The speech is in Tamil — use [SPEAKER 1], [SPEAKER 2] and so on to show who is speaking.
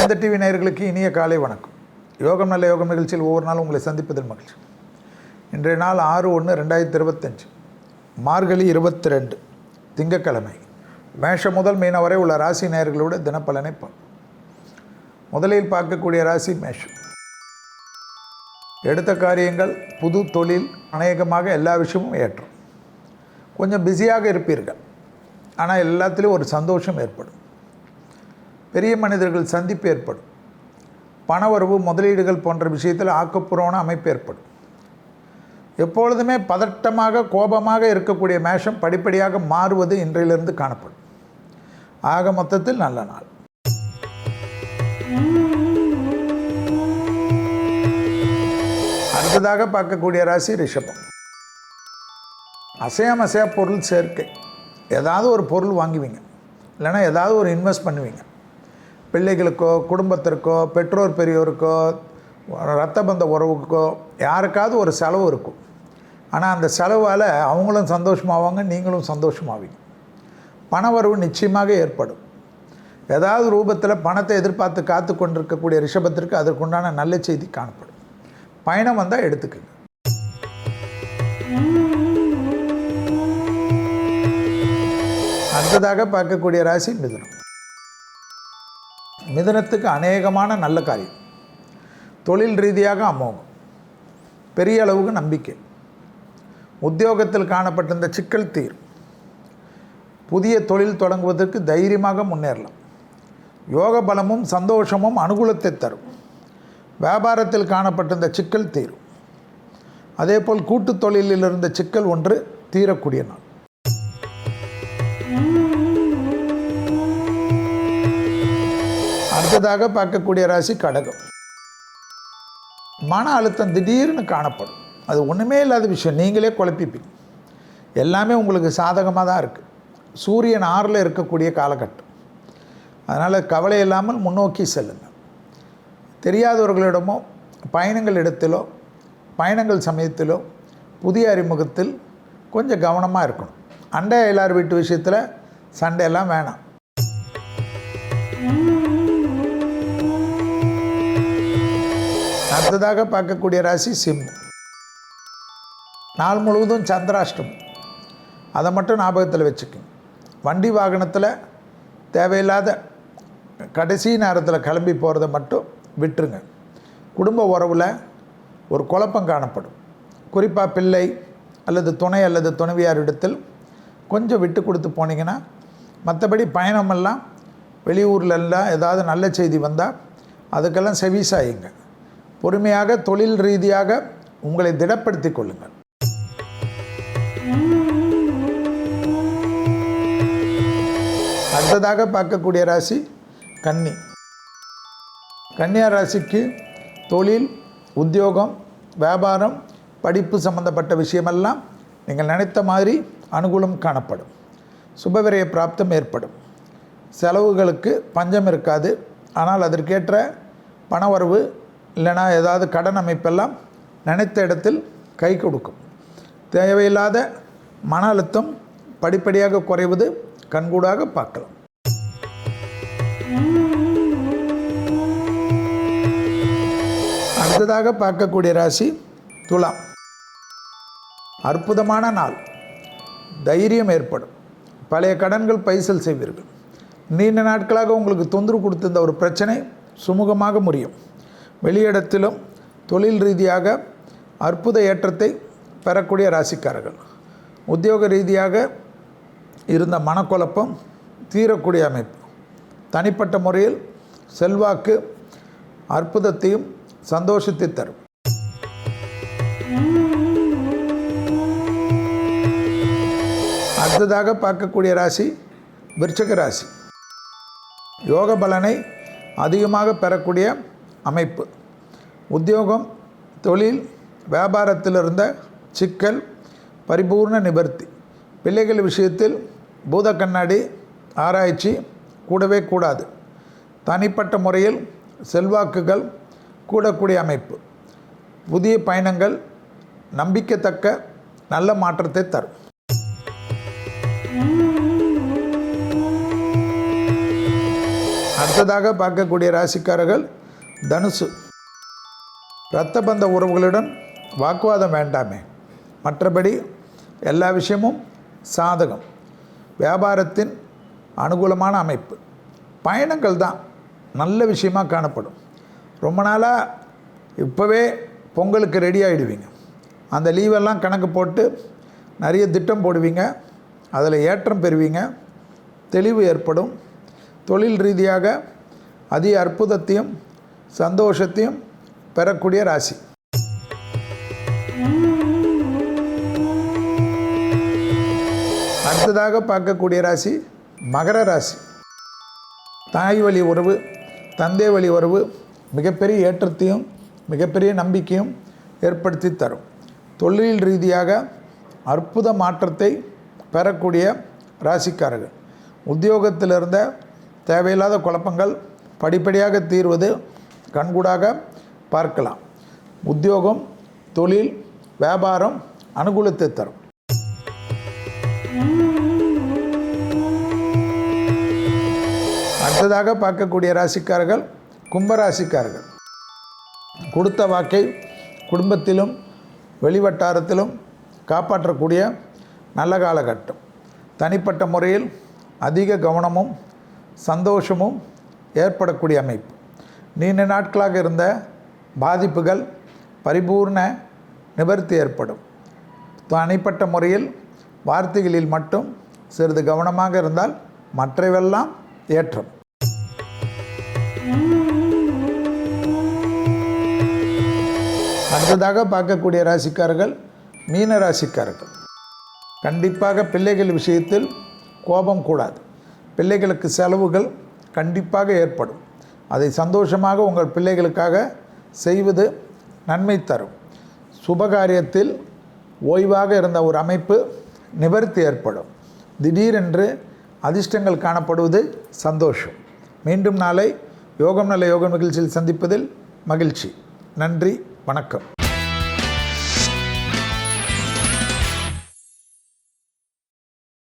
[SPEAKER 1] வேந்த டிவி நேயர்களுக்கு இனிய காலை வணக்கம். யோகம் நல்ல யோகம் நிகழ்ச்சியில் ஒவ்வொரு நாளும் உங்களை சந்திப்பதில் மகிழ்ச்சி. இன்றைய நாள் ஆறு ஒன்று ரெண்டாயிரத்தி இருபத்தஞ்சு. மார்கழி இருபத்தி ரெண்டு திங்கக்கிழமை மேஷம் முதல் மீன வரை உள்ள ராசி நேயர்களோட தினப்பலனை பார்ப்போம். முதலில் பார்க்கக்கூடிய ராசி மேஷம். எடுத்த காரியங்கள் புது தொழில் அநேகமாக எல்லா விஷயமும் ஏற்றும். கொஞ்சம் பிஸியாக இருப்பீர்கள். ஆனால் எல்லாத்துலேயும் ஒரு சந்தோஷம் ஏற்படும். பெரிய மனிதர்கள் சந்திப்பு ஏற்படும். பணவரவு முதலீடுகள் போன்ற விஷயத்தில் ஆக்கப்பூர்வமான அமைப்பு ஏற்படும். எப்பொழுதுமே பதட்டமாக கோபமாக இருக்கக்கூடிய மேஷம் படிப்படியாக மாறுவது இன்றையிலிருந்து காணப்படும். ஆக மொத்தத்தில் நல்ல நாள். அடுத்ததாக பார்க்கக்கூடிய ராசி ரிஷபம். அசையாம அசையா பொருள் சேர்க்கை. ஏதாவது ஒரு பொருள் வாங்குவீங்க. இல்லைன்னா ஏதாவது ஒரு இன்வெஸ்ட் பண்ணுவீங்க. பிள்ளைகளுக்கோ குடும்பத்திற்கோ பெற்றோர் பெரியோருக்கோ ரத்த பந்த உறவுக்கோ யாருக்காவது ஒரு செலவு இருக்கும். ஆனால் அந்த செலவால் அவங்களும் சந்தோஷமாவாங்க நீங்களும் சந்தோஷமாவீங்க. பணவரவு நிச்சயமாக ஏற்படும். ஏதாவது ரூபத்தில் பணத்தை எதிர்பார்த்து காத்து கொண்டிருக்கக்கூடிய ரிஷபத்திற்கு அதற்குண்டான நல்ல செய்தி காணப்படும். பயணம் வந்தால் எடுத்துக்கங்க. அடுத்ததாக பார்க்கக்கூடிய ராசி மிதுனம். மிதுனத்துக்கு அநேகமான நல்ல காரியம். தொழில் ரீதியாக அமோகம். பெரிய அளவுக்கு நம்பிக்கை. உத்தியோகத்தில் காணப்பட்டிருந்த சிக்கல் தீர். புதிய தொழில் தொடங்குவதற்கு தைரியமாக முன்னேறலாம். யோக பலமும் சந்தோஷமும் அனுகூலத்தை தரும். வியாபாரத்தில் காணப்பட்டிருந்த சிக்கல் தீரும் அதேபோல் கூட்டுத் தொழிலில் இருந்த சிக்கல் ஒன்று தீரக்கூடிய நாள். அடுத்ததாக பார்க்கக்கூடிய ராசி கடகம். மன அழுத்தம் திடீர்னு காணப்படும். அது ஒன்றுமே இல்லாத விஷயம். நீங்களே குழப்பிப்பீங்க. எல்லாமே உங்களுக்கு சாதகமாக தான் இருக்குது சூரியன் ஆறில் இருக்கக்கூடிய காலகட்டம். அதனால் கவலை இல்லாமல் முன்னோக்கி செல்லுங்கள் தெரியாதவர்களிடமோ பயணங்கள் இடத்திலோ பயணங்கள் சமயத்திலோ புதிய அறிமுகத்தில் கொஞ்சம் கவனமாக இருக்கணும். அண்டை எல்லார் வீட்டு விஷயத்தில் சண்டையெல்லாம் வேணாம். அடுத்ததாக பார்க்கக்கூடிய ராசி சிம்மம் நாள் முழுவதும் சந்திராஷ்டம் அதை மட்டும் ஞாபகத்தில் வச்சுக்கோங்க. வண்டி வாகனத்தில் தேவையில்லாத கடைசி நேரத்தில் கிளம்பி போகிறத மட்டும் விட்டுருங்க. குடும்ப உறவில் ஒரு குழப்பம் காணப்படும். குறிப்பாக பிள்ளை அல்லது துணை அல்லது துணைவியாரிடத்தில் கொஞ்சம் விட்டு கொடுத்து போனீங்கன்னா மற்றபடி பயணமெல்லாம் வெளியூர்லெல்லாம் ஏதாவது நல்ல செய்தி வந்தால் அதுக்கெல்லாம் செவிசாயுங்க. பொறுமையாக தொழில் ரீதியாக உங்களை திடப்படுத்திக் கொள்ளுங்கள். அடுத்ததாக பார்க்கக்கூடிய ராசி கன்னி. கன்னியா ராசிக்கு தொழில் உத்தியோகம் வியாபாரம் படிப்பு சம்பந்தப்பட்ட விஷயமெல்லாம் நீங்கள் நினைத்த மாதிரி அனுகூலம் காணப்படும். சுபவிரய பிராப்தம் ஏற்படும். செலவுகளுக்கு பஞ்சம் இருக்காது. ஆனால் அதற்கேற்ற பணவரவு இல்லைனா ஏதாவது கடன் அமைப்பெல்லாம் நினைத்த இடத்தில் கை கொடுக்கும். தேவையில்லாத மன அழுத்தம் படிப்படியாக குறைவது கண்கூடாக பார்க்கலாம். அடுத்ததாக பார்க்கக்கூடிய ராசி துலாம். அற்புதமான நாள். தைரியம் ஏற்படும். பழைய கடன்கள் பைசல் செய்வீர்கள். நீண்ட நாட்களாக உங்களுக்கு தொந்தரவு கொடுத்திருந்த ஒரு பிரச்சனை சுமூகமாக முடியும் வெளியிடத்திலும் தொழில் ரீதியாக அற்புத ஏற்றத்தை பெறக்கூடிய ராசிக்காரர்கள். உத்தியோக ரீதியாக இருந்த மனக்குழப்பம் தீரக்கூடிய அமைப்பு. தனிப்பட்ட முறையில் செல்வாக்கு அற்புதத்தையும் சந்தோஷத்தை தரும். அடுத்ததாக பார்க்கக்கூடிய ராசி விருச்சக ராசி. யோக பலனை அதிகமாக பெறக்கூடிய அமைப்பு. உத்தியோகம் தொழில் வியாபாரத்தில் இருந்த சிக்கல் பரிபூர்ண நிவர்த்தி. பிள்ளைகள் விஷயத்தில் பூத கண்ணாடி ஆராய்ச்சி கூடவே கூடாது. தனிப்பட்ட முறையில் செல்வாக்குகள் கூடக்கூடிய அமைப்பு. புதிய பயணங்கள் நம்பிக்கத்தக்க நல்ல மாற்றத்தை தரும். அடுத்ததாக பார்க்கக்கூடிய ராசிக்காரர்கள் தனுசு. இரத்த பந்த உறவுகளுடன் வாக்குவாதம் வேண்டாமே. மற்றபடி எல்லா விஷயமும் சாதகம். வியாபாரத்தின் அனுகூலமான அமைப்பு. பயணங்கள் தான் நல்ல விஷயமாக காணப்படும். ரொம்ப நாளாக இப்போவே பொங்கலுக்கு ரெடி ஆகிடுவீங்க அந்த லீவெல்லாம் கணக்கு போட்டு நிறைய திட்டம் போடுவீங்க. அதில் ஏற்றம் பெறுவீங்க. தெளிவு ஏற்படும். தொழில் ரீதியாக அதி அற்புதத்தையும் சந்தோஷத்தையும் பெறக்கூடிய ராசி. அடுத்ததாக பார்க்கக்கூடிய ராசி மகர ராசி. தாய் வழி உறவு தந்தை வழி உறவு மிகப்பெரிய ஏற்றத்தையும் மிகப்பெரிய நம்பிக்கையும் ஏற்படுத்தி தரும். தொழில் ரீதியாக அற்புத மாற்றத்தை பெறக்கூடிய ராசிக்காரர்கள். உத்தியோகத்தில் இருந்த தேவையில்லாத குழப்பங்கள் படிப்படியாக தீர்வது கண்கூடாக பார்க்கலாம். உத்தியோகம் தொழில் வியாபாரம் அனுகூலத்தை தரும். அடுத்ததாக பார்க்கக்கூடிய ராசிக்காரர்கள் கும்பராசிக்காரர்கள். கொடுத்த வாக்கை குடும்பத்திலும் வெளிவட்டாரத்திலும் காப்பாற்றக்கூடிய நல்ல காலகட்டம். தனிப்பட்ட முறையில் அதிக கவனமும் சந்தோஷமும் ஏற்படக்கூடிய அமைப்பு. நீண்ட நாட்களாக இருந்த பாதிப்புகள் பரிபூர்ண நிவர்த்தி ஏற்படும். தனிப்பட்ட முறையில் வார்த்தைகளில் மட்டும் சிறிது கவனமாக இருந்தால் மற்றவெல்லாம் ஏற்றம். அடுத்ததாக பார்க்கக்கூடிய ராசிக்காரர்கள் மீன ராசிக்காரர்கள். கண்டிப்பாக பிள்ளைகள் விஷயத்தில் கோபம் கூடாது. பிள்ளைகளுக்கு செலவுகள் கண்டிப்பாக ஏற்படும். அதை சந்தோஷமாக உங்கள் பிள்ளைகளுக்காக செய்வது நன்மை தரும். சுபகாரியத்தில் ஓய்வாக இருந்த ஒரு அமைப்பு நிவர்த்தி ஏற்படும். திடீரென்று அதிர்ஷ்டங்கள் காணப்படுவது சந்தோஷம். மீண்டும் நாளை யோகம் நல்ல யோகம் நிகழ்ச்சியில் சந்திப்பதில் மகிழ்ச்சி. நன்றி வணக்கம்.